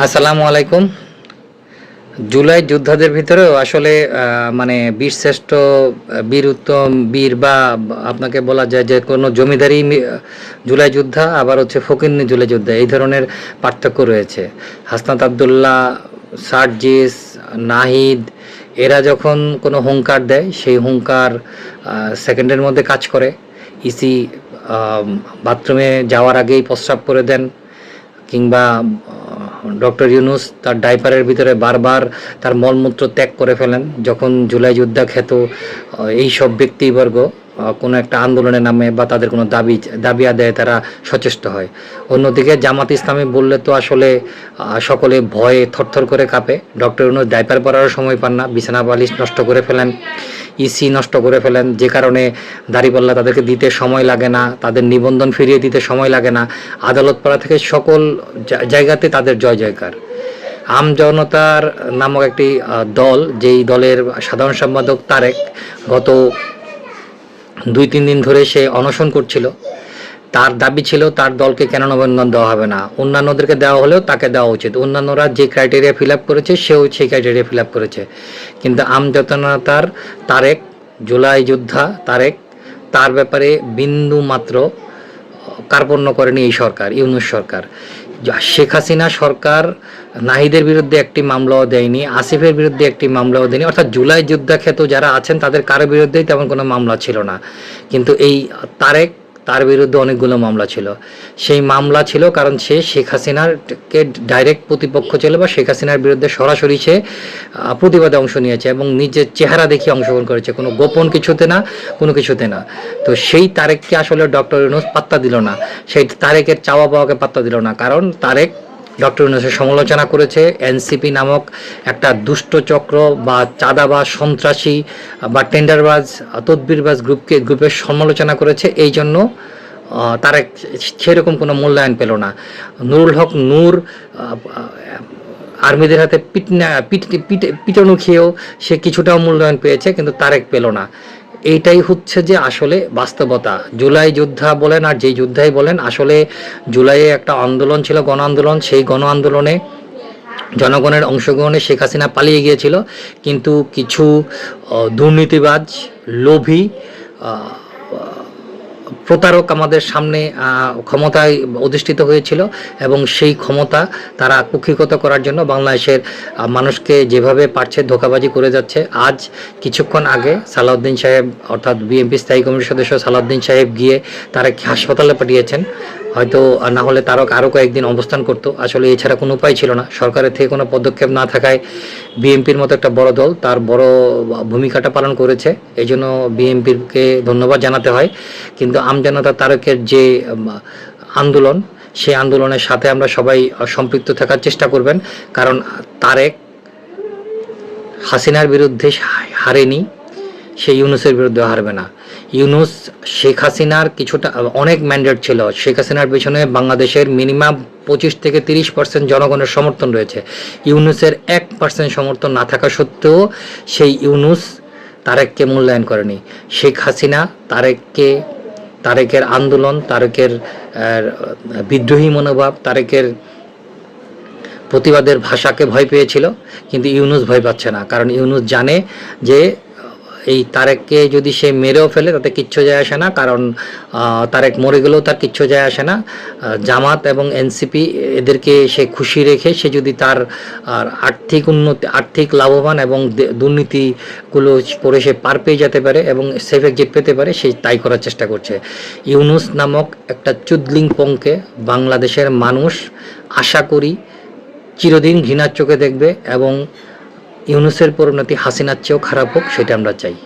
আসসালামু আলাইকুম। জুলাই যোদ্ধাদের ভিতরেও আসলে মানে বীরশ্রেষ্ঠ বীর উত্তম, বীর বা আপনাকে বলা যায় যে কোনো জমিদারি জুলাই যোদ্ধা, আবার হচ্ছে ফকিন্নি জুলাই যোদ্ধা, এই ধরনের পার্থক্য রয়েছে। হাসনাত আবদুল্লাহ, সার্জিস, নাহিদ, এরা যখন কোনো হুঙ্কার দেয়, সেই হুঙ্কার সেকেন্ডের মধ্যে কাজ করে। ইসি বাথরুমে যাওয়ার আগেই প্রস্রাব করে দেন, কিংবা ডক্টর ইউনুস তার ডাইপারের ভিতরে বারবার তার মলমূত্র ত্যাগ করে ফেলেন, যখন জুলাই যোদ্ধা খ্যাত এই সব ব্যক্তিবর্গ কোনো একটা আন্দোলনের নামে বা তাদের কোনো দাবি দাবি আদায়ে তারা সচেষ্ট হয়। অন্যদিকে জামাত ইসলামী বললে তো আসলে সকলে ভয়ে থরথর করে কাঁপে। ডক্টর ইউনুস ডাইপার পরারও সময় পান না, বিছানা বালিশ নষ্ট করে ফেলেন ইসি নষ্ট করে ফেলেন, যে কারণে দাঁড়িপাল্লা তাদেরকে দিতে সময় লাগে না, তাদের নিবন্ধন ফিরিয়ে দিতে সময় লাগে না। আদালত পাড়া থেকে সকল জায়গাতে তাদের জয় জয়কার। আম জনতার নামক একটি দল, যেই দলের সাধারণ সম্পাদক তারেক, গত দুই, তিন দিন ধরে সে অনশন করছিল। তার দাবি ছিল, তার দলকে কেন নবীনগণ দেওয়া হবে না? অন্যান্যদেরকে দেওয়া হলেও তাকে দেওয়া উচিত। অন্যান্যরা যে ক্রাইটেরিয়া ফিল করেছে, সেও সেই ক্রাইটেরিয়া ফিল করেছে। কিন্তু আমজনতার তারেক, জুলাই যোদ্ধা তারেক, তার ব্যাপারে বিন্দু মাত্র কার্পণ্য করেনি এই সরকার, ইউনুস সরকার। শেখ হাসিনা সরকার নাহিদের বিরুদ্ধে একটি মামলাও দেয়নি, আসিফের বিরুদ্ধে একটি মামলাও দেয়নি, অর্থাৎ জুলাই যুদ্ধাখ্যাত যারা আছেন তাদের কারও বিরুদ্ধেই তেমন কোনো মামলা ছিল না। কিন্তু এই তারেক তার বিরুদ্ধে অনেকগুলো মামলা ছিল। সেই মামলা ছিল কারণ সে শেখ হাসিনারকে ডাইরেক্ট প্রতিপক্ষ ছিল বা শেখ হাসিনার বিরুদ্ধে সরাসরি সে প্রতিবাদে অংশ নিয়েছে এবং নিজের চেহারা দেখিয়ে অংশগ্রহণ করেছে। কোনো গোপন কিছুতে না, কোনো কিছুতে না। তো সেই তারেককে আসলে ডক্টর ইউনুস পাত্তা দিল না। সেই তারেকের চাওয়া পাওয়াকে পাত্তা দিল না। কারণ তারেক ডক্টর ইউনুসের সমালোচনা করেছে, এনসিপি নামক একটা দুষ্ট চক্র বা চাঁদাবাজ, সন্ত্রাসী বা টেন্ডারবাজ, তদবিরবাজ গ্রুপকে গ্রুপের সমালোচনা করেছে। এই জন্য তারা সেরকম কোনো মূল্যায়ন পেল না। নুরুল হক নূর আর্মিদের হাতে পিটনা পিট, পিট- পিটানো খেয়েও সে কিছুটাও মূল্যায়ন পেয়েছে, কিন্তু তারেক পেল না। এইটাই হচ্ছে যে আসলে বাস্তবতা। জুলাই যোদ্ধা বলেন আর যেই যোদ্ধাই বলেন, আসলে জুলাইয়ে একটা আন্দোলন ছিল গণ আন্দোলন সেই গণ আন্দোলনে জনগণের অংশগ্রহণে শেখ হাসিনা পালিয়ে গিয়েছিল। কিন্তু কিছু দুর্নীতিবাজ, লোভী প্রতারক আমাদের সামনে ক্ষমতায় অধিষ্ঠিত হয়েছিল এবং সেই ক্ষমতা তারা কুক্ষিগত করার জন্য বাংলাদেশের মানুষকে যেভাবে পারছে ধোকাবাজি করে যাচ্ছে। আজ কিছুক্ষণ আগে সালাউদ্দিন সাহেব, অর্থাৎ বিএনপি স্থায়ী কমিটির সদস্য সালাউদ্দিন সাহেব গিয়ে তারা হাসপাতালে পাঠিয়েছেন। হয়তো না হলে তারও আরও কয়েকদিন অবস্থান করতো। আসলে এছাড়া কোনো উপায় ছিল না। সরকারের থেকে কোনো পদক্ষেপ না থাকায় বিএনপির মতো একটা বড় দল তার বড় ভূমিকাটা পালন করেছে। এই জন্য বিএনপিকে ধন্যবাদ জানাতে হয়। কিন্তু আমজনতা তারকের যে আন্দোলন, সেই আন্দোলনের সাথে আমরা সবাই সম্পৃক্ত থাকার চেষ্টা করবেন। কারণ তারেক হাসিনার বিরুদ্ধে হারেনি, সে ইউনুসের বিরুদ্ধে হারবে না। ইউনুস, শেখ হাসিনার কিছুটা, অনেক ম্যান্ডেট ছিল। শেখ হাসিনার পেছনে বাংলাদেশের মিনিমাম পঁচিশ থেকে তিরিশ পার্সেন্ট জনগণের সমর্থন রয়েছে। ইউনুসের এক পার্সেন্ট সমর্থন না থাকা সত্ত্বেও সেই ইউনুস তারেককে মূল্যায়ন করেনি। শেখ হাসিনা তারেককে, তারেকের আন্দোলন, তারেকের বিদ্রোহী মনোভাব, তারেকের প্রতিবাদের ভাষাকে ভয় পেয়েছিল, কিন্তু ইউনুস ভয় পাচ্ছে না। কারণ ইউনুস জানে যে এই তারেককে যদি সে মেরেও ফেলে, তাতে কিচ্ছু যায় আসে না। কারণ তারেক মরে গেলেও তার কিচ্ছু যায় আসে না। জামাত এবং এনসিপি এদেরকে সে খুশি রেখে, সে যদি তার, আর আর্থিক উন্নতি, আর্থিক লাভবান এবং দুর্নীতিগুলো করে সে পার পেয়ে যেতে পারে এবং সেফ এক্সিট পেতে পারে, সে তাই করার চেষ্টা করছে। ইউনুস নামক একটা চুদলিং পঙ্কে বাংলাদেশের মানুষ আশা করি চিরদিন ঘৃণার চোখে দেখবে এবং ইউনুসের পরিণতি হাসিনার চেয়েও খারাপ হোক সেটা আমরা চাই।